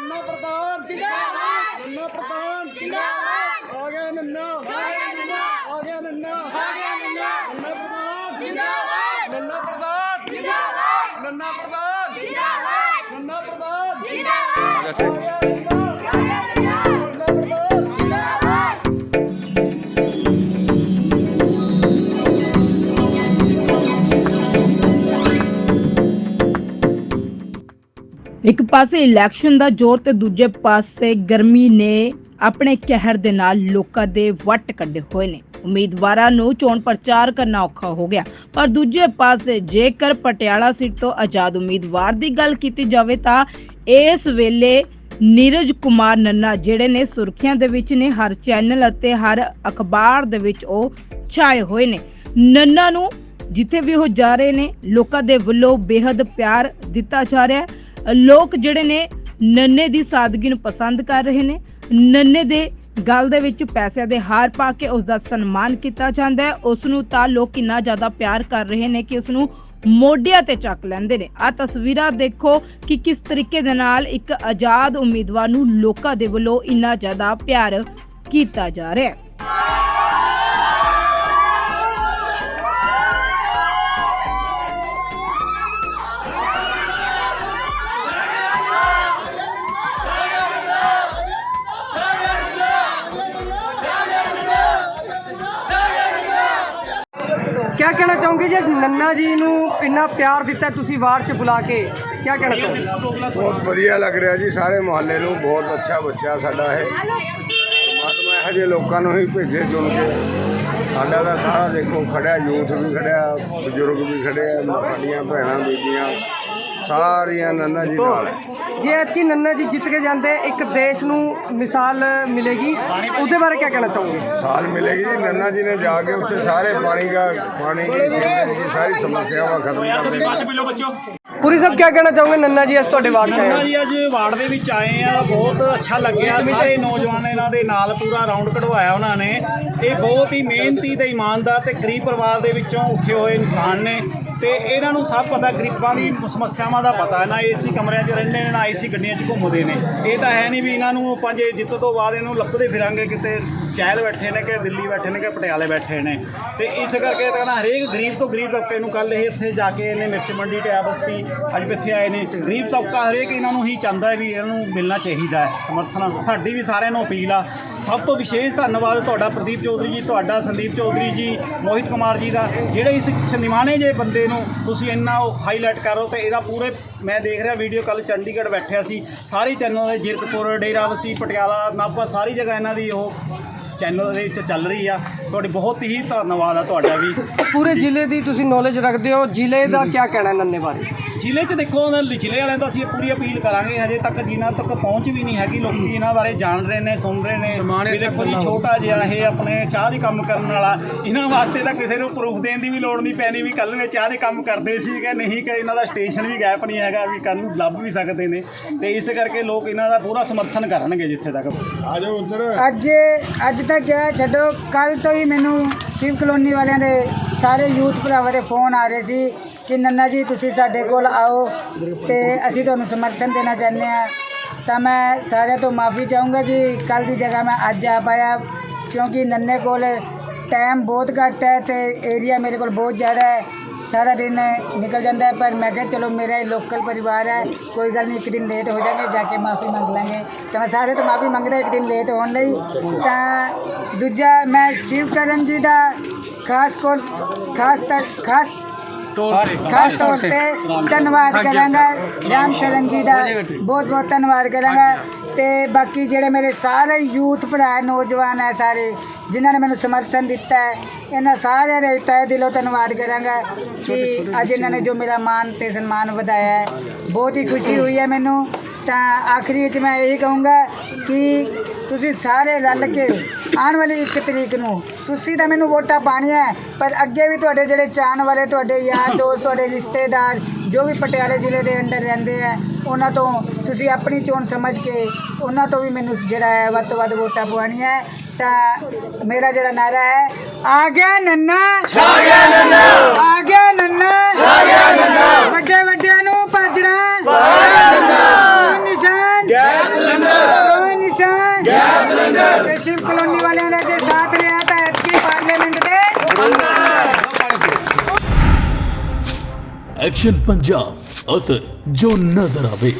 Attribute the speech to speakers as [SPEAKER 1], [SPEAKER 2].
[SPEAKER 1] ਨੰਨਾ ਪ੍ਰਧਾਨ ਜਿੰਦਾਬਾਦ। ਨੰਨਾ ਪ੍ਰਧਾਨ ਜਿੰਦਾਬਾਦ। ਆ ਗਿਆ ਨੰਨਾ ਆ ਗਿਆ ਨੰਨਾ ਆ ਗਿਆ ਨੰਨਾ ਆ ਗਿਆ ਨੰਨਾ ਨੰਨਾ ਪ੍ਰਧਾਨ ਜਿੰਦਾਬਾਦ। ਨੰਨਾ ਪ੍ਰਧਾਨ ਜਿੰਦਾਬਾਦ। ਨੰਨਾ ਪ੍ਰਧਾਨ ਜਿੰਦਾਬਾਦ। ਨੰਨਾ ਪ੍ਰਧਾਨ ਜਿੰਦਾਬਾਦ।
[SPEAKER 2] ਇੱਕ ਪਾਸੇ ਇਲੈਕਸ਼ਨ ਦਾ ਜ਼ੋਰ ਤੇ ਦੂਜੇ ਪਾਸੇ ਗਰਮੀ ਨੇ ਆਪਣੇ ਕਹਿਰ ਦੇ ਨਾਲ ਲੋਕਾਂ ਦੇ ਵੱਟ ਕੱਢੇ ਹੋਏ ਨੇ। ਉਮੀਦਵਾਰਾਂ ਨੂੰ ਚੋਣ ਪ੍ਰਚਾਰ ਕਰਨਾ ਔਖਾ ਹੋ ਗਿਆ, ਪਰ ਦੂਜੇ ਪਾਸੇ ਜੇਕਰ ਪਟਿਆਲਾ ਸੀਟ ਤੋਂ ਆਜ਼ਾਦ ਉਮੀਦਵਾਰ ਦੀ ਗੱਲ ਕੀਤੀ ਜਾਵੇ ਤਾਂ ਇਸ ਵੇਲੇ ਨੀਰਜ ਕੁਮਾਰ ਨੰਨਾ ਜਿਹੜੇ ਨੇ ਸੁਰਖੀਆਂ ਦੇ ਵਿੱਚ ਨੇ, ਹਰ ਚੈਨਲ ਅਤੇ ਹਰ ਅਖਬਾਰ ਦੇ ਵਿੱਚ ਉਹ ਛਾਏ ਹੋਏ ਨੇ। ਨੰਨਾ ਨੂੰ ਜਿੱਥੇ ਵੀ ਉਹ ਜਾ ਰਹੇ ਨੇ, ਲੋਕਾਂ ਦੇ ਵੱਲੋਂ ਬੇਹੱਦ ਪਿਆਰ ਦਿੱਤਾ ਜਾ ਰਿਹਾ ਹੈ। ਲੋਕ ਜਿਹੜੇ ਨੇ ਨੰਨੇ ਦੀ ਸਾਦਗੀ ਨੂੰ ਪਸੰਦ ਕਰ ਰਹੇ ਨੇ। ਨੰਨੇ ਦੇ ਗਲ ਦੇ ਵਿੱਚ ਪੈਸਿਆਂ ਦੇ ਹਾਰ ਪਾ ਕੇ ਉਸ ਦਾ ਸਨਮਾਨ ਕੀਤਾ ਜਾਂਦਾ ਹੈ। ਉਸ ਨੂੰ ਤਾਂ ਲੋਕ ਇੰਨਾ ਜ਼ਿਆਦਾ ਪਿਆਰ ਕਰ ਰਹੇ ਨੇ ਕਿ ਉਸ ਨੂੰ ਮੋਢਿਆਂ ਤੇ ਚੱਕ ਲੈਂਦੇ ਨੇ। ਆ ਤਸਵੀਰਾਂ ਦੇਖੋ ਕਿ ਕਿਸ ਤਰੀਕੇ ਦੇ ਨਾਲ ਇੱਕ ਆਜ਼ਾਦ ਉਮੀਦਵਾਰ ਨੂੰ ਲੋਕਾਂ ਦੇ ਵੱਲੋਂ ਇੰਨਾ ਜ਼ਿਆਦਾ ਪਿਆਰ ਕੀਤਾ ਜਾ ਰਿਹਾ ਹੈ।
[SPEAKER 3] ਕਿਆ ਕਹਿਣਾ ਚਾਹੋਗੇ ਜੇ ਨੰਨਾ ਜੀ ਨੂੰ ਇੰਨਾ ਪਿਆਰ ਦਿੱਤਾ ਤੁਸੀਂ ਵਾਰ ਚ ਬੁਲਾ ਕੇ? ਕਿਆ ਕਹਿਣਾ ਚਾਹੋਗੇ?
[SPEAKER 4] ਬਹੁਤ ਵਧੀਆ ਲੱਗ ਰਿਹਾ ਜੀ ਸਾਰੇ ਮੁਹੱਲੇ ਨੂੰ ਬਹੁਤ ਅੱਛਾ ਬੱਚਾ ਸਾਡਾ ਹੈ ਪਰਮਾਤਮਾ ਇਹੋ ਜਿਹੇ ਲੋਕਾਂ ਨੂੰ ਹੀ ਭੇਜੇ ਚੁਣ ਕੇ। ਸਾਡਾ ਦਾ ਸਾਰਾ ਦੇਖੋ ਖੜਿਆ ਯੂਥ ਵੀ ਖੜਿਆ ਬਜ਼ੁਰਗ ਵੀ ਖੜਿਆ ਸਾਡੀਆਂ ਭੈਣਾਂ ਬੀਬੀਆਂ। ਸਾਰੀਆਂ ਨੰਨਾ ਜੀ ਨਾਲ।
[SPEAKER 3] ਜੇ ਐਤਕੀ ਨੰਨਾ ਜੀ ਜਿੱਤ ਕੇ ਜਾਂਦੇ ਇੱਕ ਦੇਸ਼ ਨੂੰ ਮਿਸਾਲ ਮਿਲੇਗੀ ਉਹਦੇ ਬਾਰੇ ਕੀ ਕਹਿਣਾ ਚਾਹੋਗੇ?
[SPEAKER 4] ਸਾਲ ਮਿਲੇਗੀ ਜੀ ਨੰਨਾ ਜੀ ਨੇ ਜਾ ਕੇ ਉੱਥੇ ਸਾਰੇ ਪਾਣੀ ਦਾ ਪਾਣੀ ਦੀ ਸੀਵਰੇਜ ਦੀ ਸਾਰੀ ਸਮੱਸਿਆਵਾਂ ਖਤਮ ਕਰ ਦੇਣੀਆਂ
[SPEAKER 3] ਪੂਰੀ ਸਾਹਿਬ ਕੀ ਕਹਿਣਾ ਚਾਹੋਗੇ ਨੰਨਾ ਜੀ ਅੱਜ ਤੁਹਾਡੇ ਵਾਰ ਚ
[SPEAKER 5] ਨੰਨਾ
[SPEAKER 3] ਆਏ
[SPEAKER 5] ਜੀ ਅੱਜ ਵਾਰਡ ਦੇ ਵਿੱਚ ਆਏ ਆ ਬਹੁਤ ਅੱਛਾ ਲੱਗਿਆ। ਸਾਰੇ ਨੌਜਵਾਨ ਇਹਨਾਂ ਦੇ ਨਾਲ ਪੂਰਾ ਰਾਉਂਡ ਕਢਵਾਇਆ ਉਹਨਾਂ ਨੇ। ਇਹ ਬਹੁਤ ਹੀ ਮਿਹਨਤੀ ਤੇ ਇਮਾਨਦਾਰ ਤੇ ਗਰੀਬ ਪਰਿਵਾਰ ਦੇ ਵਿੱਚੋਂ ਉੱਠੇ ਹੋਏ ਇਨਸਾਨ ਨੇ। ਤੇ ਇਹਨਾਂ ਨੂੰ ਸਭ ਪਤਾ ਗਰੀਬਾਂ ਦੀ ਸਮੱਸਿਆਵਾਂ ਦਾ ਪਤਾ ਹੈ। ਨਾ ਏਸੀ ਕਮਰਿਆਂ 'ਚ ਰਹਿੰਦੇ ਨੇ, ਨਾ ਏਸੀ ਗੱਡੀਆਂ 'ਚ ਘੁੰਮਦੇ ਨੇ। ਇਹ ਤਾਂ ਹੈ ਨਹੀਂ ਵੀ ਇਹਨਾਂ ਨੂੰ ਪੰਜ ਜਿੱਤ ਤੋਂ ਬਾਅਦ ਇਹਨੂੰ ਲੱਭਦੇ ਫਿਰਾਂਗੇ ਕਿਤੇ ਸ਼ਹਿਰ ਬੈਠੇ ਨੇ ਕਿ ਦਿੱਲੀ ਬੈਠੇ ਨੇ ਕਿ ਪਟਿਆਲੇ ਬੈਠੇ ਨੇ? ਤੇ ਇਸ ਕਰਕੇ ਤਾਂ ਨਾ ਹਰੇਕ ਗਰੀਬ ਤੋਂ ਗਰੀਬ ਤਬਕੇ ਨੂੰ ਕੱਲ ਇਹ ਇੱਥੇ ਜਾ ਕੇ ਇਹਨੇ ਮਿਰਚ ਮੰਡੀ ਟਿਆ ਬਸਤੀ, ਅੱਜ ਇੱਥੇ ਆਏ ਨੇ। ਗਰੀਬ ਤਬਕਾ ਹਰੇਕ ਇਹਨਾਂ ਨੂੰ ਹੀ ਚਾਹੁੰਦਾ ਹੈ ਵੀ ਇਹਨਾਂ ਨੂੰ ਮਿਲਣਾ ਚਾਹੀਦਾ ਹੈ, ਸਮਰਥਨ ਸਾਡੀ ਵੀ ਸਾਰਿਆਂ ਨੂੰ ਅਪੀਲ ਆ। ਸਭ ਤੋਂ ਵਿਸ਼ੇਸ਼ ਧੰਨਵਾਦ ਤੁਹਾਡਾ ਪ੍ਰਦੀਪ ਚੌਧਰੀ ਜੀ, ਤੁਹਾਡਾ ਸੰਦੀਪ ਚੌਧਰੀ ਜੀ, ਮੋਹਿਤ ਕੁਮਾਰ ਜੀ ਦਾ। ਜਿਹੜੇ ਇਸ ਨਿਮਾਣੇ ਜੇ ਬੰਦੇ ਨੂੰ ਤੁਸੀਂ ਇੰਨਾ ਹਾਈਲਾਈਟ ਕਰੋ ਰਹੇ ਤੇ ਇਹਦਾ ਪੂਰੇ ਮੈਂ ਦੇਖ ਰਿਹਾ ਵੀਡੀਓ ਕੱਲ ਚੰਡੀਗੜ੍ਹ ਬੈਠਿਆ ਸੀ। ਸਾਰੇ ਚੈਨਲ ਦੇ ਜਿਰਕਪੁਰ ਡੇਰਾਬੱਸੀ ਪਟਿਆਲਾ, ਨਾਭਾ, ਸਾਰੀ ਜਗ੍ਹਾ ਇਹਨਾਂ ਦੀ ਉਹ ਚੈਨਲ ਦੇ ਵਿੱਚ ਚੱਲ ਰਹੀ ਆ। ਤੁਹਾਡੀ ਬਹੁਤ ਹੀ ਧੰਨਵਾਦ ਆ ਤੁਹਾਡਾ ਵੀ।
[SPEAKER 3] ਪੂਰੇ ਜ਼ਿਲ੍ਹੇ ਦੀ ਤੁਸੀਂ ਨੌਲੇਜ ਰੱਖਦੇ ਹੋ। ਜ਼ਿਲ੍ਹੇ ਦਾ ਕੀ ਕਹਿਣਾ ਨੰਨੇ ਬਾਰੇ
[SPEAKER 5] ਜ਼ਿਲ੍ਹੇ 'ਚ ਦੇਖੋ ਉਹਨਾਂ ਜ਼ਿਲ੍ਹੇ ਵਾਲਿਆਂ ਦਾ ਅਸੀਂ ਇਹ ਪੂਰੀ ਅਪੀਲ ਕਰਾਂਗੇ ਹਜੇ ਤੱਕ ਜਿਨ੍ਹਾਂ ਤੱਕ ਪਹੁੰਚ ਵੀ ਨਹੀਂ ਹੈਗੀ ਲੋਕੀ ਇਹਨਾਂ ਬਾਰੇ ਜਾਣ ਰਹੇ ਨੇ ਸੁਣ ਰਹੇ ਨੇ। ਵੀ ਦੇਖੋ ਜੀ ਛੋਟਾ ਜਿਹਾ ਇਹ ਆਪਣੇ ਚਾਹ ਦੇ ਕੰਮ ਕਰਨ ਵਾਲਾ ਇਹਨਾਂ ਵਾਸਤੇ ਤਾਂ ਕਿਸੇ ਨੂੰ ਪ੍ਰੂਫ ਦੇਣ ਦੀ ਵੀ ਲੋੜ ਨਹੀਂ ਪੈਣੀ ਵੀ ਕੱਲ ਨੂੰ ਇਹ ਚਾਹ ਦੇ ਕੰਮ ਕਰਦੇ ਸੀ ਕਿ ਨਹੀਂ ਕਿ ਇਹਨਾਂ ਦਾ ਸਟੇਸ਼ਨ ਵੀ ਗੈਪ ਨਹੀਂ ਹੈਗਾ ਵੀ ਕੱਲ ਨੂੰ ਲੱਭ ਵੀ ਸਕਦੇ ਨੇ। ਤੇ ਇਸ ਕਰਕੇ ਲੋਕ ਇਹਨਾਂ ਦਾ ਪੂਰਾ ਸਮਰਥਨ ਕਰਨਗੇ ਜਿੱਥੇ ਤੱਕ।
[SPEAKER 4] ਆ ਜਾਓ ਉੱਧਰ।
[SPEAKER 6] ਅੱਜ ਅੱਜ ਤੱਕ ਛੱਡੋ ਕੱਲ ਤੋਂ ਹੀ ਮੈਨੂੰ ਸ਼ਿਵ ਕਲੋਨੀ ਵਾਲਿਆਂ ਦੇ ਸਾਰੇ ਯੂਥ ਭਰਾਵਾਂ ਦੇ ਫੋਨ ਆ ਰਹੇ ਸੀ ਕਿ ਨੰਨਾ ਜੀ, ਤੁਸੀਂ ਸਾਡੇ ਕੋਲ ਆਓ ਤੇ ਅਸੀਂ ਤੁਹਾਨੂੰ ਸਮਰਥਨ ਦੇਣਾ ਚਾਹੁੰਦੇ ਆ ਤਾਂ ਮੈਂ ਸਾਰਿਆਂ ਤੋਂ ਮਾਫੀ ਚਾਹੂੰਗਾ ਕਿ ਕੱਲ ਦੀ ਜਗ੍ਹਾ ਮੈਂ ਅੱਜ ਆ ਪਾਇਆ ਕਿਉਂਕਿ ਨੰਨੇ ਕੋਲ ਟਾਈਮ ਬਹੁਤ ਘੱਟ ਹੈ ਤੇ ਏਰੀਆ ਮੇਰੇ ਕੋਲ ਬਹੁਤ ਜ਼ਿਆਦਾ ਹੈ। ਸਾਰਾ ਦਿਨ ਨਿਕਲ ਜਾਂਦਾ ਹੈ, ਪਰ ਮੈਂ ਕਿਹਾ ਚਲੋ ਮੇਰਾ ਇਹ ਲੋਕਲ ਪਰਿਵਾਰ ਹੈ, ਕੋਈ ਗੱਲ ਨਹੀਂ, ਇੱਕ ਦਿਨ ਲੇਟ ਹੋ ਜਾਣਗੇ, ਜਾ ਕੇ ਮਾਫੀ ਮੰਗ ਲਾਂਗੇ। ਤਾਂ ਮੈਂ ਸਾਰੇ ਤੋਂ ਮਾਫੀ ਮੰਗਦਾ ਇੱਕ ਦਿਨ ਲੇਟ ਹੋਣ ਲਈ। ਤਾਂ ਦੂਜਾ, ਮੈਂ ਸ਼ਿਵ ਕਰਨ ਜੀ ਦਾ ਖਾਸ ਕੋਲ ਖਾਸ ਤੱਕ ਖਾਸ ਖਾਸ ਤੌਰ ਤੇ ਧੰਨਵਾਦ ਕਰਾਂਗਾ ਰਾਮ ਸ਼ਰਨ ਜੀ ਦਾ ਬਹੁਤ ਬਹੁਤ ਧੰਨਵਾਦ ਕਰਾਂਗਾ ਤੇ ਬਾਕੀ ਜਿਹੜੇ ਮੇਰੇ ਸਾਰੇ ਯੂਥ ਭਰਾ ਨੌਜਵਾਨ ਹੈ ਸਾਰੇ ਜਿਨ੍ਹਾਂ ਨੇ ਮੈਨੂੰ ਸਮਰਥਨ ਦਿੱਤਾ ਹੈ ਇਹਨਾਂ ਸਾਰਿਆਂ ਦੇ ਤਹਿ ਦਿਲੋਂ ਧੰਨਵਾਦ ਕਰਾਂਗਾ ਕਿ ਅੱਜ ਇਹਨਾਂ ਨੇ ਜੋ ਮੇਰਾ ਮਾਨ ਤੇ ਸਨਮਾਨ ਵਧਾਇਆ ਹੈ ਬਹੁਤ ਹੀ ਖੁਸ਼ੀ ਹੋਈ ਹੈ ਮੈਨੂੰ। ਤਾਂ ਆਖਰੀ ਵਿੱਚ ਮੈਂ ਇਹੀ ਕਹੂੰਗਾ ਕਿ ਤੁਸੀਂ ਸਾਰੇ ਰਲ ਕੇ ਆਉਣ ਵਾਲੀ ਇੱਕ ਤਰੀਕ ਨੂੰ ਤੁਸੀਂ ਤਾਂ ਮੈਨੂੰ ਵੋਟਾਂ ਪਾਣੀਆਂ ਪਰ ਅੱਗੇ ਵੀ ਤੁਹਾਡੇ ਜਿਹੜੇ ਚਾਹਣ ਵਾਲੇ ਤੁਹਾਡੇ ਯਾਰ ਦੋਸਤ ਤੁਹਾਡੇ ਰਿਸ਼ਤੇਦਾਰ ਜੋ ਵੀ ਪਟਿਆਲੇ ਜ਼ਿਲ੍ਹੇ ਦੇ ਅੰਦਰ ਰਹਿੰਦੇ ਆ ਉਹਨਾਂ ਤੋਂ ਤੁਸੀਂ ਆਪਣੀ ਚੋਣ ਸਮਝ ਕੇ ਉਹਨਾਂ ਤੋਂ ਵੀ ਮੈਨੂੰ ਜਿਹੜਾ ਹੈ ਵੱਧ ਤੋਂ ਵੱਧ ਵੋਟਾਂ ਪਵਾਉਣੀਆਂ ਹੈ। ਤਾਂ ਮੇਰਾ ਜਿਹੜਾ ਨਾਰਾ ਹੈ ਆ ਗਿਆ ਨੰਨਾ। ਛਾ ਗਿਆ ਨੰਨਾ। ਆ ਗਿਆ ਨੰਨਾ। ਗੈਸ ਸਿਲੰਡਰ ਤੇ ਸ਼ਿਵ ਕਲੋਨੀ ਵਾਲਿਆਂ ਦਾ ਜੇ ਸਾਥ ਰਿਹਾ ਤਾਂ ਐਤਕੀ ਪਾਰਲੀਮੈਂਟ ਦੇ
[SPEAKER 7] ਐਕਸ਼ਨ ਪੰਜਾਬ ਅਸਰ ਜੋ ਨਜ਼ਰ ਆਵੇ